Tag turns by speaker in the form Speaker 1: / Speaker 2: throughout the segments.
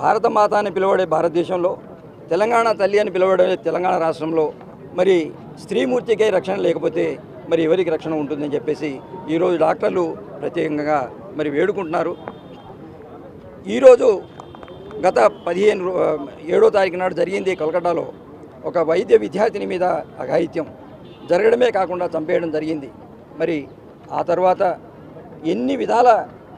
Speaker 1: భారత మాత అని పిలువడే భారతదేశంలో తెలంగాణ తల్లి అని పిలువడే తెలంగాణ రాష్ట్రంలో మరి స్త్రీమూర్తికై రక్షణ లేకపోతే మరి ఎవరికి రక్షణ ఉంటుందని చెప్పేసి ఈరోజు డాక్టర్లు ప్రత్యేకంగా మరి వేడుకుంటున్నారు. ఈరోజు గత పదిహేను ఏడో తారీఖు నాడు జరిగింది కలకట్టాలో ఒక వైద్య విద్యార్థిని మీద అఘాయిత్యం జరగడమే కాకుండా చంపేయడం జరిగింది. మరి ఆ తర్వాత ఎన్ని విధాల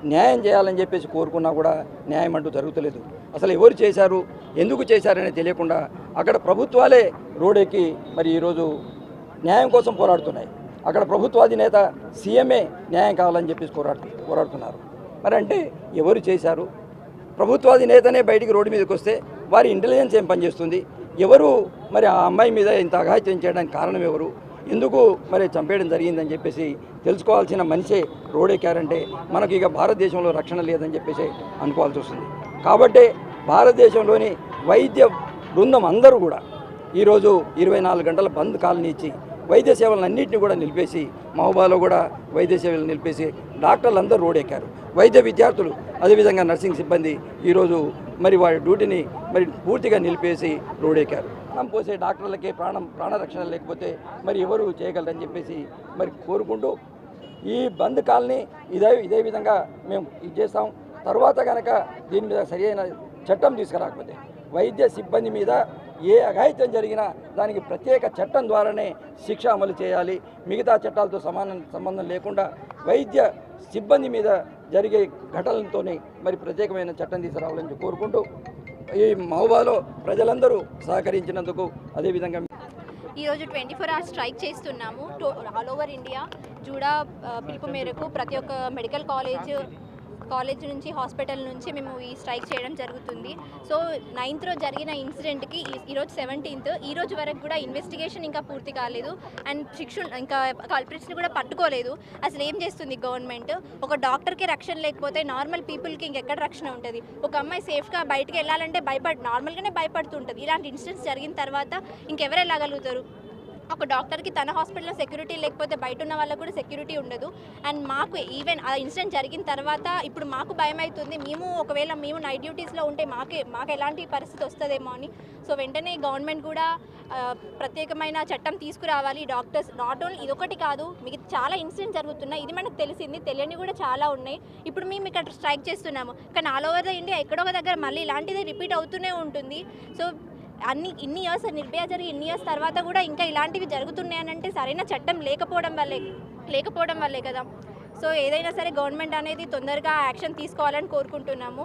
Speaker 1: న్యాయం చేయాలని చెప్పేసి కోరుకున్నా కూడా న్యాయం అంటూ జరుగుతలేదు. అసలు ఎవరు చేశారు? ఎందుకు చేశారని తెలియకుండా అక్కడ ప్రభుత్వాలే రోడెక్కి మరి ఈరోజు న్యాయం కోసం పోరాడుతున్నాయి. అక్కడ ప్రభుత్వాధినేత సీఎంఏ న్యాయం కావాలని చెప్పేసి పోరాడు పోరాడుతున్నారు. మరి అంటే ఎవరు చేశారు? ప్రభుత్వాధినేతనే బయటికి రోడ్డు మీదకి వస్తే వారి ఇంటెలిజెన్స్ ఏం పనిచేస్తుంది? ఎవరు మరి ఆ అమ్మాయి మీద ఇంత అఘాయిత్యం చేయడానికి కారణం ఎవరు? ఎందుకు మరి చంపేయడం జరిగిందని చెప్పేసి తెలుసుకోవాల్సిన మనిషే రోడెక్కారంటే మనకు ఇక భారతదేశంలో రక్షణ లేదని చెప్పేసి అనుకోవాల్సి వస్తుంది. కాబట్టి భారతదేశంలోని వైద్య బృందం అందరూ కూడా ఈరోజు ఇరవై నాలుగు గంటల బంద్ కాలని ఇచ్చి వైద్య సేవలన్నింటినీ కూడా నిలిపేసి మహబూబాలో కూడా వైద్య సేవలు నిలిపేసి డాక్టర్లు అందరూ రోడెక్కారు. వైద్య విద్యార్థులు అదేవిధంగా నర్సింగ్ సిబ్బంది ఈరోజు మరి వారి డ్యూటీని మరి పూర్తిగా నిలిపేసి రోడెక్కారు. ప్రాణం పోసే డాక్టర్లకే ప్రాణం ప్రాణరక్షణ లేకపోతే మరి ఎవరు చేయగలరని చెప్పేసి మరి కోరుకుంటూ ఈ బంద్ కాలనీ ఇదే ఇదే విధంగా మేము ఇది చేస్తాం. తర్వాత కనుక దీని మీద సరైన చట్టం తీసుకురాకపోతే వైద్య సిబ్బంది మీద ఏ అఘాయిత్యం జరిగినా దానికి ప్రత్యేక చట్టం ద్వారానే శిక్ష అమలు చేయాలి. మిగతా చట్టాలతో సమానం సంబంధం లేకుండా వైద్య సిబ్బంది మీద జరిగే ఘటనలతోనే మరి ప్రత్యేకమైన చట్టం తీసుకురావాలని కోరుకుంటూ ఈ మహోబాలో ప్రజలందరూ సహకరించినందుకు అదేవిధంగా
Speaker 2: ఈరోజు ట్వంటీ ఫోర్ అవర్స్ స్ట్రైక్ చేస్తున్నాము. To- all over India JUDA పిలుపు మేరకు ప్రతి ఒక్క మెడికల్ కాలేజ్ కాలేజ్ నుంచి హాస్పిటల్ నుంచి మేము ఈ స్ట్రైక్ చేయడం జరుగుతుంది. సో నైన్త్ రోజు జరిగిన ఇన్సిడెంట్కి ఈరోజు సెవెంటీన్త్ ఈ రోజు వరకు కూడా ఇన్వెస్టిగేషన్ ఇంకా పూర్తి కాలేదు. అండ్ శిక్షు ఇంకా కల్ప్రిట్స్ని కూడా పట్టుకోలేదు. అసలు ఏం చేస్తుంది గవర్నమెంట్? ఒక డాక్టర్కి రక్షణ లేకపోతే నార్మల్ పీపుల్కి ఇంకెక్కడ రక్షణ ఉంటుంది? ఒక అమ్మాయి సేఫ్గా బయటకు వెళ్ళాలంటే భయపడ నార్మల్గానే భయపడుతుంటుంది ఇలాంటి ఇన్సిడెంట్స్ జరిగిన తర్వాత ఇంకెవరు వెళ్ళగలుగుతారు? ఒక డాక్టర్కి తన హాస్పిటల్లో సెక్యూరిటీ లేకపోతే బయట ఉన్న వాళ్ళకు కూడా సెక్యూరిటీ ఉండదు. అండ్ మాకు ఈవెన్ ఆ ఇన్సిడెంట్ జరిగిన తర్వాత ఇప్పుడు మాకు భయం అవుతుంది మేము ఒకవేళ మేము నైట్ డ్యూటీస్లో ఉంటే మాకే మాకు ఎలాంటి పరిస్థితి వస్తుందేమో అని. సో వెంటనే గవర్నమెంట్ కూడా ప్రత్యేకమైన చట్టం తీసుకురావాలి. డాక్టర్స్ నాట్ ఓన్లీ ఇదొకటి కాదు మీకు చాలా ఇన్సిడెంట్ జరుగుతున్నాయి. ఇది మనకు తెలిసింది తెలియని కూడా చాలా ఉన్నాయి. ఇప్పుడు మేము ఇక్కడ స్ట్రైక్ చేస్తున్నాము. కానీ ఆల్ ఓవర్ ద ఇండియా ఎక్కడో ఒక దగ్గర మళ్ళీ ఇలాంటిది రిపీట్ అవుతూనే ఉంటుంది. సో అన్ని ఇన్ని ఇయర్స్ నిర్భయ జరిగి ఇన్ని ఇయర్స్ తర్వాత కూడా ఇంకా ఇలాంటివి జరుగుతున్నాయనంటే సరైన చట్టం లేకపోవడం వల్లే లేకపోవడం వల్లే కదా. సో ఏదైనా సరే గవర్నమెంట్ అనేది తొందరగా యాక్షన్ తీసుకోవాలని కోరుకుంటున్నాము.